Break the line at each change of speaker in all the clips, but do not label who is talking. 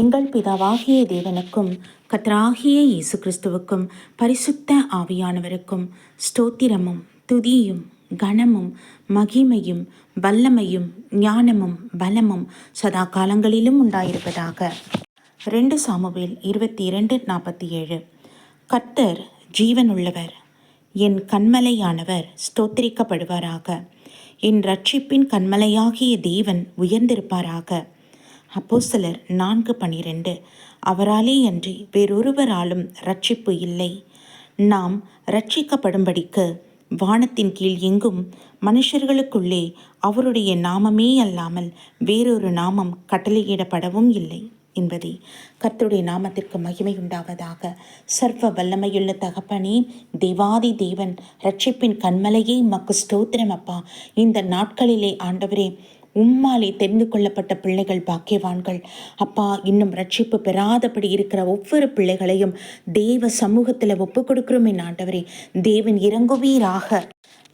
எங்கள் பிதாவாகிய தேவனுக்கும் கத்ராகிய இயேசு கிறிஸ்துவுக்கும் பரிசுத்த ஆவியானவருக்கும் ஸ்தோத்திரமும் துதியும் கனமும் மகிமையும் வல்லமையும் ஞானமும் பலமும் சதா காலங்களிலும் உண்டாயிருப்பதாக. ரெண்டு சாமுவேல் இருபத்தி இரண்டு நாற்பத்தி ஏழு கத்தர் ஜீவனுள்ளவர் என் கண்மலையானவர் ஸ்தோத்திரிக்கப்படுவாராக. என் ரட்சிப்பின் கண்மலையாகிய தேவன் உயர்ந்திருப்பாராக. அப்போ சிலர் நான்கு பனிரெண்டு. அவராலே அன்றி வேறொருவராலும் ரட்சிப்பு இல்லை. நாம் ரட்சிக்கப்படும்படிக்கு வானத்தின் கீழ் எங்கும் மனுஷர்களுக்குள்ளே அவருடைய நாமமே அல்லாமல் வேறொரு நாமம் கட்டளையிடப்படவும் இல்லை என்பதே. கர்த்தருடைய நாமத்திற்கு மகிமை உண்டாவதாக சர்வ வல்லமையுள்ள தகப்பனே தேவாதி தேவன் ரட்சிப்பின் கண்மலையே மக்கு ஸ்தோத்திரம் அப்பா. இந்த நாட்களிலே ஆண்டவரே உம்மாலே தெரிந்து கொள்ளப்பட்ட பிள்ளைகள் பாக்கியவான்கள். அப்பா இன்னும் ரட்சிப்பு பெறாதபடி இருக்கிற ஒவ்வொரு பிள்ளைகளையும் தேவ சமூகத்தில் ஒப்பு கொடுக்கிறோம் ஆண்டவரே. தேவன் இறங்குவீராக.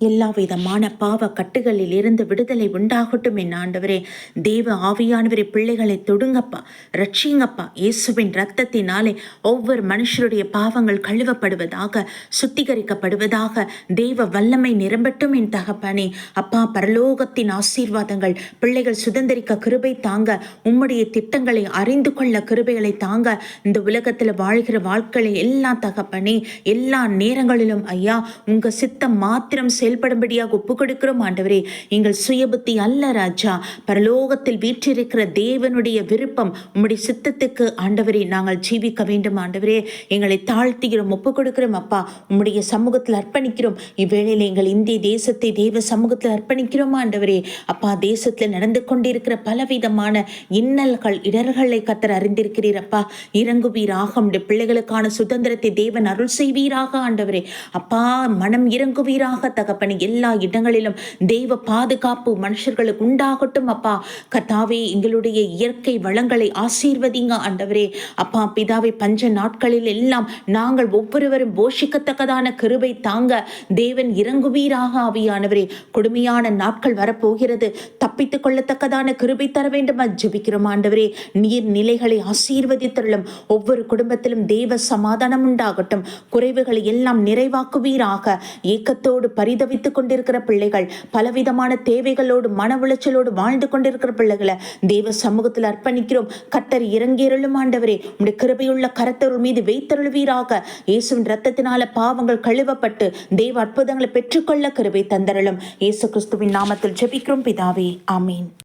எல்லா விதமான பாவ கட்டுகளில் இருந்து விடுதலை உண்டாகட்டும் என் ஆண்டவரே. தேவ ஆவியானவரே பிள்ளைகளை தொடுங்கப்பா. ரட்சிங்கப்பா இயேசுவின் ரத்தத்தினாலே ஒவ்வொரு மனுஷருடைய பாவங்கள் கழுவப்படுவதாக சுத்திகரிக்கப்படுவதாக தேவ வல்லமை நிரம்பட்டும் என் தகப்பனே. அப்பா பரலோகத்தின் ஆசீர்வாதங்கள் பிள்ளைகள் சுதந்திரிக்க கிருபை தாங்க உம்முடைய திட்டங்களை அறிந்து கொள்ள கிருபைகளை தாங்க இந்த உலகத்தில் வாழ்கிற வாழ்க்கையை எல்லா தகப்பனே எல்லா நேரங்களிலும் ஐயா உங்க சித்தம் மாத்திரம் செயல்படும்படியாக ஒப்புக் கொடுக்கிறோம் ஆண்டவரே. எங்கள் சுயபுத்தி அல்ல ராஜா. பரலோகத்தில் வீற்றிருக்கிற தேவனுடைய விருப்பம் உம்முடைய சித்தத்துக்கு ஆண்டவரே நாங்கள் ஜீவிக்க வேண்டும் ஆண்டவரே. எங்களை தாழ்த்துகிறோம் ஒப்பு கொடுக்கிறோம் அப்பா. உம்முடைய சமூகத்தில் அர்ப்பணிக்கிறோம். இவ்வேளையில் எங்கள் இந்திய தேசத்தை தேவ சமூகத்தில் அர்ப்பணிக்கிறோம் ஆண்டவரே. அப்பா தேசத்தில் நடந்து கொண்டிருக்கிற பலவிதமான இன்னல்கள் இடர்களை கத்தர் அறிந்திருக்கிறீர் அப்பா. இறங்குவீராக உடைய பிள்ளைகளுக்கான சுதந்திரத்தை தேவன் அருள் செய்வீராக ஆண்டவரே. அப்பா மனம் இறங்குவீராக தகப்ப தகப்பனே எல்லா இடங்களிலும் தெய்வ பாதுகாப்பு மனுஷர்களுக்கு உண்டாகட்டும் அப்பா. கத்தாவே எங்களுடைய இயற்கை வளங்களை ஆசீர்வதிங்க ஆண்டவரே. அப்பா பிதாவை பஞ்ச நாட்களில் எல்லாம் நாங்கள் ஒவ்வொருவரும் போஷிக்கத்தக்கதான கிருபை தாங்க தேவன் இறங்குவீராக ஆவியானவரே. கொடுமையான நாட்கள் வரப்போகிறது. தப்பித்துக் கொள்ளத்தக்கதான கிருபை தர வேண்டுமா? ஜபிக்கிறோம் ஆண்டவரே. நீர் நிலைகளை ஆசீர்வதித்தருளும். ஒவ்வொரு குடும்பத்திலும் தேவ சமாதானம் உண்டாகட்டும். குறைவுகளை எல்லாம் நிறைவாக்குவீராக. ஏக்கத்தோடு பரித அனுபவித்துக் கொண்டிருக்கிற பிள்ளைகள் பலவிதமான தேவைகளோடு மன உளைச்சலோடு வாழ்ந்து கொண்டிருக்கிற பிள்ளைகளை தேவ சமூகத்தில் அர்ப்பணிக்கிறோம். கத்தர் இறங்கியருளும் ஆண்டவரே உடைய கிருபையுள்ள கரத்தருள் மீது வைத்தருள்வீராக. இயேசுவின் ரத்தத்தினால பாவங்கள் கழுவப்பட்டு தேவ அற்புதங்களை பெற்றுக்கொள்ள கிருபை தந்தரலும் இயேசு கிறிஸ்துவின் நாமத்தில் ஜெபிக்கிறோம் பிதாவே ஆமீன்.